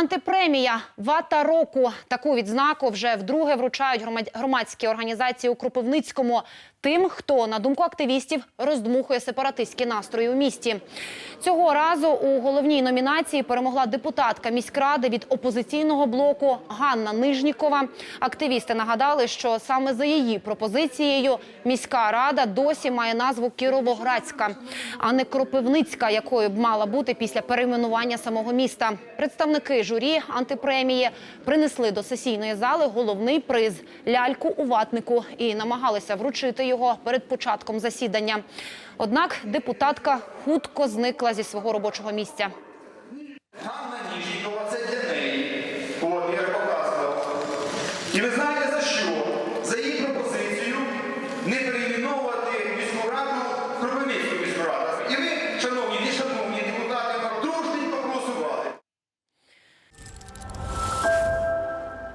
Антипремія вата року. Таку відзнаку вже вдруге вручають громадські організації у Кропивницькому тим, хто, на думку активістів, роздмухує сепаратистські настрої у місті. Цього разу у головній номінації перемогла депутатка міськради від опозиційного блоку Ганна Нижнікова. Активісти нагадали, що саме за її пропозицією міська рада досі має назву Кіровоградська, а не Кропивницька, якою б мала бути після перейменування самого міста. Представники журі антипремії принесли до сесійної зали головний приз ляльку у ватнику і намагалися вручити його перед початком засідання. Однак депутатка хутко зникла зі свого робочого місця. Ганна Ніжнікова, це для неї. О, показував. І ви знаєте,